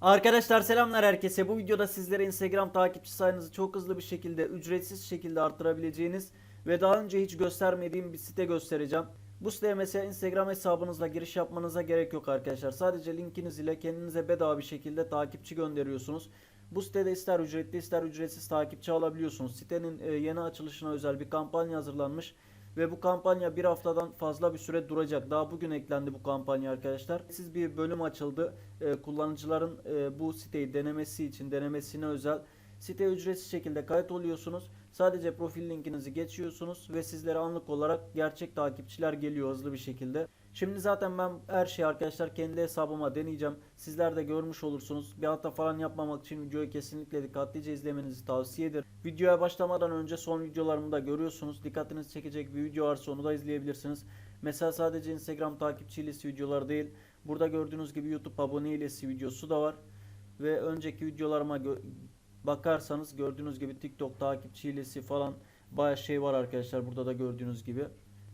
Arkadaşlar selamlar herkese. Bu videoda sizlere Instagram takipçi sayınızı çok hızlı bir şekilde, ücretsiz şekilde arttırabileceğiniz ve daha önce hiç göstermediğim bir site göstereceğim. Bu siteye mesela Instagram hesabınızla giriş yapmanıza gerek yok arkadaşlar. Sadece linkiniz ile kendinize bedava bir şekilde takipçi gönderiyorsunuz. Bu sitede ister ücretli ister ücretsiz takipçi alabiliyorsunuz. Sitenin e, yeni açılışına özel bir kampanya hazırlanmış. Ve bu kampanya bir haftadan fazla bir süre duracak. Daha bugün eklendi bu kampanya arkadaşlar. Siz bir bölüm açıldı. Ee, kullanıcıların e, bu siteyi denemesi için denemesine özel site ücretsiz şekilde kayıt oluyorsunuz. Sadece profil linkinizi geçiyorsunuz ve sizlere anlık olarak gerçek takipçiler geliyor hızlı bir şekilde. Şimdi zaten ben her şeyi arkadaşlar kendi hesabıma deneyeceğim. Sizler de görmüş olursunuz. Bir hata falan yapmamak için videoyu kesinlikle dikkatlice izlemenizi tavsiye ederim. Videoya başlamadan önce son videolarımı da görüyorsunuz. Dikkatinizi çekecek bir video varsa onu da izleyebilirsiniz. Mesela sadece Instagram takipçi ilesi videoları değil. Burada gördüğünüz gibi YouTube abone ilesi videosu da var. Ve önceki videolarıma gö- bakarsanız gördüğünüz gibi TikTok takipçi ilesi falan bayağı şey var arkadaşlar. Burada da gördüğünüz gibi.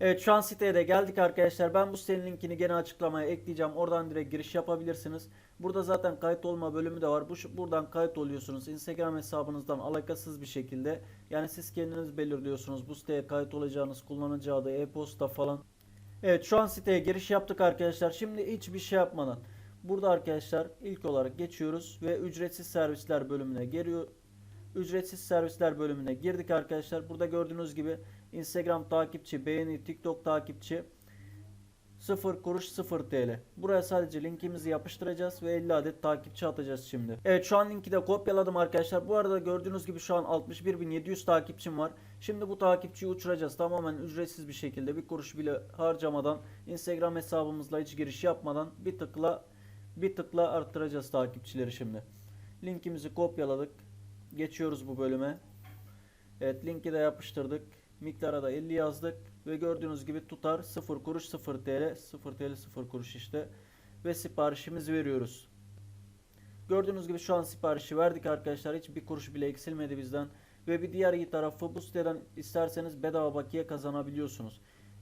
Evet şu an siteye de geldik arkadaşlar. Ben bu sitenin linkini gene açıklamaya ekleyeceğim. Oradan direkt giriş yapabilirsiniz. Burada zaten kayıt olma bölümü de var. Bu buradan kayıt oluyorsunuz. Instagram hesabınızdan alakasız bir şekilde. Yani siz kendiniz belirliyorsunuz bu siteye kayıt olacağınız kullanıcı adı, e-posta falan. Evet şu an siteye giriş yaptık arkadaşlar. Şimdi hiçbir şey yapmadan burada arkadaşlar ilk olarak geçiyoruz ve ücretsiz servisler bölümüne geliyor. Ücretsiz servisler bölümüne girdik arkadaşlar. Burada gördüğünüz gibi Instagram takipçi, beğeni, TikTok takipçi 0 kuruş 0 TL. Buraya sadece linkimizi yapıştıracağız ve 50 adet takipçi atacağız şimdi. Evet şu an linki de kopyaladım arkadaşlar. Bu arada gördüğünüz gibi şu an 61.700 takipçim var. Şimdi bu takipçiyi uçuracağız. Tamamen ücretsiz bir şekilde bir kuruş bile harcamadan Instagram hesabımızla hiç giriş yapmadan bir tıkla bir tıkla arttıracağız takipçileri şimdi. Linkimizi kopyaladık. Geçiyoruz bu bölüme. Evet linki de yapıştırdık. Miktara da 50 yazdık. Ve gördüğünüz gibi tutar 0 kuruş 0 TL. 0 TL 0 kuruş işte. Ve siparişimizi veriyoruz. Gördüğünüz gibi şu an siparişi verdik arkadaşlar. Hiç bir kuruş bile eksilmedi bizden. Ve bir diğer iyi tarafı bu siteden isterseniz bedava bakiye kazanabiliyorsunuz.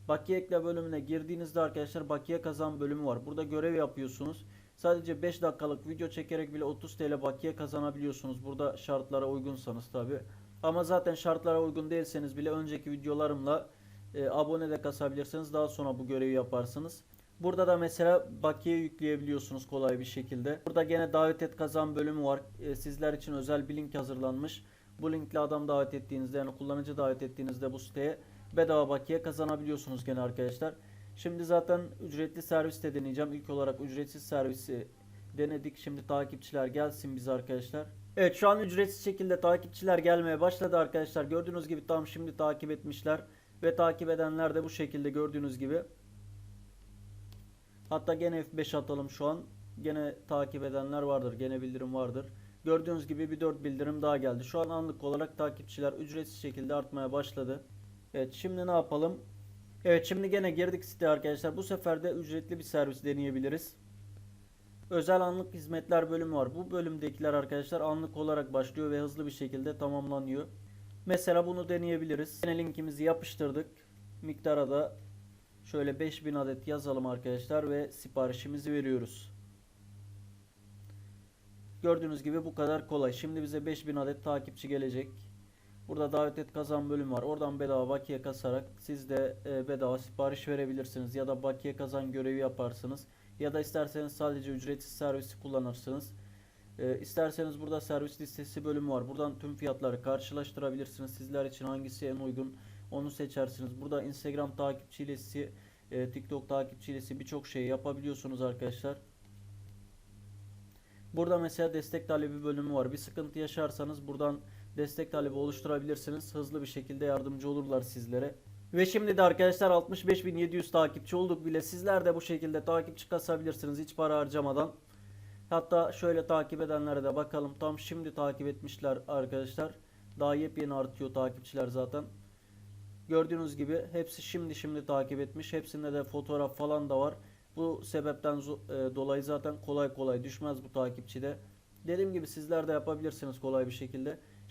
Bakiye ekle bölümüne girdiğinizde arkadaşlar bakiye kazan bölümü var. Burada görev yapıyorsunuz. Sadece 5 dakikalık video çekerek bile 30 TL bakiye kazanabiliyorsunuz. Burada şartlara uygunsanız tabi. Ama zaten şartlara uygun değilseniz bile önceki videolarımla e, abone de kasabilirsiniz. Daha sonra bu görevi yaparsınız. Burada da mesela bakiye yükleyebiliyorsunuz kolay bir şekilde. Burada gene davet et kazan bölümü var. E, sizler için özel bir link hazırlanmış. Bu linkle adam davet ettiğinizde yani kullanıcı davet ettiğinizde bu siteye bedava bakiye kazanabiliyorsunuz gene arkadaşlar. Şimdi zaten ücretli servis de deneyeceğim. İlk olarak ücretsiz servisi denedik. Şimdi takipçiler gelsin bize arkadaşlar. Evet şu an ücretsiz şekilde takipçiler gelmeye başladı arkadaşlar. Gördüğünüz gibi tam şimdi takip etmişler. Ve takip edenler de bu şekilde gördüğünüz gibi. Hatta gene F5 atalım şu an. Gene takip edenler vardır. Gene bildirim vardır. Gördüğünüz gibi bir 4 bildirim daha geldi. Şu an anlık olarak takipçiler ücretsiz şekilde artmaya başladı. Evet şimdi ne yapalım? Evet şimdi gene girdik site arkadaşlar. Bu sefer de ücretli bir servis deneyebiliriz. Özel anlık hizmetler bölümü var. Bu bölümdekiler arkadaşlar anlık olarak başlıyor ve hızlı bir şekilde tamamlanıyor. Mesela bunu deneyebiliriz. Yine linkimizi yapıştırdık. Miktara da şöyle 5000 adet yazalım arkadaşlar ve siparişimizi veriyoruz. Gördüğünüz gibi bu kadar kolay. Şimdi bize 5000 adet takipçi gelecek. Burada davet et kazan bölümü var. Oradan bedava bakiye kasarak siz de e, bedava sipariş verebilirsiniz. Ya da bakiye kazan görevi yaparsınız. Ya da isterseniz sadece ücretsiz servisi kullanırsınız. E, isterseniz burada servis listesi bölümü var. Buradan tüm fiyatları karşılaştırabilirsiniz. Sizler için hangisi en uygun onu seçersiniz. Burada Instagram takipçilesi, e, TikTok takipçilesi birçok şey yapabiliyorsunuz arkadaşlar. Burada mesela destek talebi bölümü var. Bir sıkıntı yaşarsanız buradan destek talebi oluşturabilirsiniz. Hızlı bir şekilde yardımcı olurlar sizlere. Ve şimdi de arkadaşlar 65.700 takipçi olduk bile. Sizler de bu şekilde takipçi kasabilirsiniz hiç para harcamadan. Hatta şöyle takip edenlere de bakalım. Tam şimdi takip etmişler arkadaşlar. Daha yepyeni artıyor takipçiler zaten. Gördüğünüz gibi hepsi şimdi şimdi takip etmiş. Hepsinde de fotoğraf falan da var. Bu sebepten e, dolayı zaten kolay kolay düşmez bu takipçide. Dediğim gibi sizler de yapabilirsiniz kolay bir şekilde.